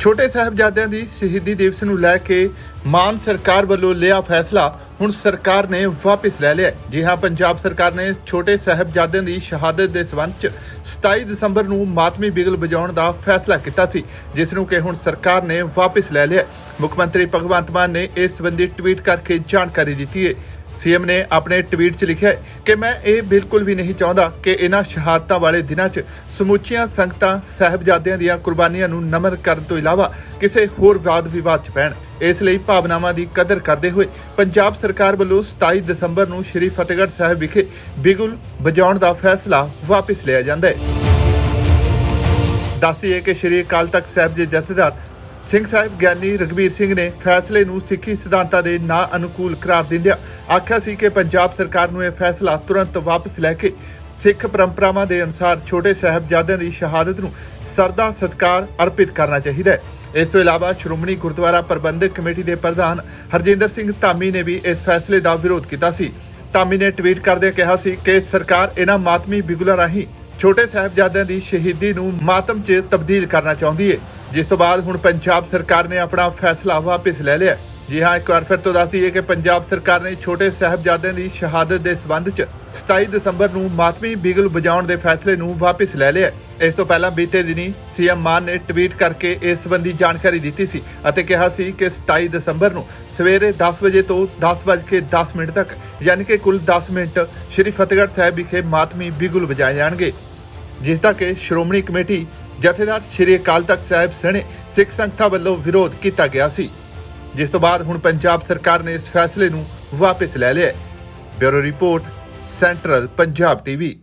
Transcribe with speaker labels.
Speaker 1: ਛੋਟੇ ਸਾਹਿਬਜ਼ਾਦਿਆਂ ਦੀ ਸ਼ਹੀਦੀ ਦਿਵਸ ਨੂੰ ਲੈ ਕੇ ਮਾਨ ਸਰਕਾਰ ਵੱਲੋਂ ਲਿਆ ਫੈਸਲਾ ਹੁਣ ਸਰਕਾਰ ਨੇ ਵਾਪਸ ਲੈ ਲਿਆ ਜੀ ਹਾਂ, ਪੰਜਾਬ ਸਰਕਾਰ ਨੇ ਛੋਟੇ ਸਾਹਿਬਜ਼ਾਦਿਆਂ ਦੀ ਸ਼ਹਾਦਤ ਦੇ ਸਬੰਧ 'ਚ 27 ਦਸੰਬਰ ਨੂੰ ਮਾਤਮੀ ਬਿਗਲ ਵਜਾਉਣ ਦਾ ਫੈਸਲਾ ਕੀਤਾ ਸੀ, ਜਿਸ ਨੂੰ ਕਿ ਹੁਣ ਸਰਕਾਰ ਨੇ ਵਾਪਸ ਲੈ ਲਿਆ ਮੁੱਖ ਮੰਤਰੀ ਭਗਵੰਤ ਮਾਨ ਨੇ ਇਸ ਸੰਬੰਧੀ ਟਵੀਟ ਕਰਕੇ ਜਾਣਕਾਰੀ ਦਿੱਤੀ ਹੈ। ਸੀਐਮ ਨੇ ਆਪਣੇ ਟਵੀਟ 'ਚ ਲਿਖਿਆ ਕਿ ਮੈਂ ਇਹ ਬਿਲਕੁਲ ਵੀ ਨਹੀਂ ਚਾਹੁੰਦਾ ਕਿ ਇਹਨਾਂ ਸ਼ਹਾਦਤਾਂ ਵਾਲੇ ਦਿਨਾਂ 'ਚ ਸਮੁੱਚੀਆਂ ਸੰਗਤਾਂ ਸਾਹਿਬਜ਼ਾਦਿਆਂ ਦੀਆਂ ਕੁਰਬਾਨੀਆਂ ਨੂੰ ਨਮਨ ਕਰਨ ਤੋਂ ਇਲਾਵਾ ਕਿਸੇ ਹੋਰ ਵਾਦ ਵਿਵਾਦ 'ਚ ਪੈਣ ਇਸ ਲਈ ਭਾਵਨਾਵਾਂ ਦੀ ਕਦਰ ਕਰਦੇ ਹੋਏ ਪੰਜਾਬ ਸਰਕਾਰ ਵੱਲੋਂ 27 ਦਸੰਬਰ ਨੂੰ ਸ੍ਰੀ ਫਤਿਹਗੜ੍ਹ ਸਾਹਿਬ ਵਿਖੇ ਬਿਗੁਲ ਵਜਾਉਣ ਦਾ ਫੈਸਲਾ ਵਾਪਸ ਲਿਆ ਜਾਂਦਾ ਹੈ। ਦੱਸੀਏ ਕਿ ਸ਼੍ਰੀ ਅਕਾਲ ਤਖਤ ਸਾਹਿਬ ਦੇ ਜਥੇਦਾਰ ਸਿੰਘ ਸਾਹਿਬ ਗਿਆਨੀ ਰਗਵੀਰ ਸਿੰਘ ਨੇ ਫੈਸਲੇ ਨੂੰ ਸਿੱਖੀ ਸਿਧਾਂਤਾਂ ਦੇ ਨਾ ਅਨੁਕੂਲ ਕਰਾਰ ਦਿੰਦਿਆਂ ਆਖਿਆ ਸੀ ਕਿ ਪੰਜਾਬ ਸਰਕਾਰ ਨੂੰ ਇਹ ਫੈਸਲਾ ਤੁਰੰਤ ਵਾਪਸ ਲੈ ਕੇ ਸਿੱਖ ਪਰੰਪਰਾਵਾਂ ਦੇ ਅਨੁਸਾਰ ਛੋਟੇ ਸਾਹਿਬਜ਼ਾਦਿਆਂ ਦੀ ਸ਼ਹਾਦਤ ਨੂੰ ਸਰਦਾ ਸਤਕਾਰ ਅਰਪਿਤ ਕਰਨਾ ਚਾਹੀਦਾ ਹੈ। ਇਸ ਤੋਂ ਇਲਾਵਾ ਸ਼੍ਰੋਮਣੀ ਗੁਰਦੁਆਰਾ ਪ੍ਰਬੰਧਕ ਕਮੇਟੀ ਦੇ ਪ੍ਰਧਾਨ ਹਰਜਿੰਦਰ ਸਿੰਘ ਧਾਮੀ ਨੇ ਵੀ ਇਸ ਫੈਸਲੇ ਦਾ ਵਿਰੋਧ ਕੀਤਾ ਸੀ। ਧਾਮੀ ਨੇ ਟਵੀਟ ਕਰਦਿਆਂ ਕਿਹਾ ਸੀ ਕਿ ਸਰਕਾਰ ਇਹਨਾਂ ਮਾਤਮੀ ਬਿਗੁਲਾਂ ਰਾਹੀਂ ਛੋਟੇ ਸਾਹਿਬਜ਼ਾਦਿਆਂ ਦੀ ਸ਼ਹੀਦੀ ਨੂੰ ਮਾਤਮ 'ਚ ਤਬਦੀਲ ਕਰਨਾ ਚਾਹੁੰਦੀ ਹੈ ਜਿਸ ਤੋਂ ਬਾਅਦ ਹੁਣ ਪੰਜਾਬ ਸਰਕਾਰ ਨੇ ਆਪਣਾ ਫੈਸਲਾ ਵਾਪਸ ਲੈ ਲਿਆ ਜੀ ਹਾਂ, ਇੱਕ ਵਾਰ ਫਿਰ ਤੋਂ ਦੱਸ ਦਈਏ ਕਿ ਪੰਜਾਬ ਸਰਕਾਰ ਨੇ ਛੋਟੇ ਸਾਹਿਬਜ਼ਾਦਿਆਂ ਦੀ ਸ਼ਹਾਦਤ ਦੇ ਸਬੰਧ 'ਚ 27 ਦਸੰਬਰ ਨੂੰ ਮਾਤਮੀ ਬਿਗਲ ਵਜਾਉਣ ਦੇ ਫੈਸਲੇ ਨੂੰ ਵਾਪਸ ਲੈ ਲਿਆ ਇਸ ਤੋਂ ਪਹਿਲਾਂ ਬੀਤੇ ਦਿਨੀ ਸੀਐਮ ਮਾਨ ਨੇ ਟਵੀਟ ਕਰਕੇ ਇਸ ਸੰਬੰਧੀ ਜਾਣਕਾਰੀ ਦਿੱਤੀ ਸੀ ਅਤੇ ਕਿਹਾ ਸੀ ਕਿ 27 ਦਸੰਬਰ ਨੂੰ ਸਵੇਰੇ 10 ਵਜੇ ਤੋਂ 10:10 ਮਿੰਟ ਤੱਕ, ਯਾਨੀ ਕਿ ਕੁੱਲ 10 ਮਿੰਟ, ਸ਼੍ਰੀ ਫਤਿਹਗੜ੍ਹ ਸਾਹਿਬ ਵਿਖੇ ਮਾਤਮੀ ਬਿਗੁਲ ਵਜਾਏ ਜਾਣਗੇ। ਜਿਸ ਦਾ ਕਿ ਸ਼੍ਰੋਮਣੀ ਕਮੇਟੀ ਜਥੇਦਾਰ ਸ਼੍ਰੀ ਅਕਾਲ ਤਖਤ ਸਾਹਿਬ ਸਣੇ ਸਿੱਖ ਸੰਗਤਾਂ ਵੱਲੋਂ ਵਿਰੋਧ ਕੀਤਾ ਗਿਆ ਸੀ। ਜਿਸ ਤੋਂ ਬਾਅਦ ਹੁਣ ਪੰਜਾਬ ਸਰਕਾਰ ਨੇ ਇਸ ਫੈਸਲੇ ਨੂੰ ਵਾਪਸ ਲੈ ਲਿਆ bureau report, central Punjab TV.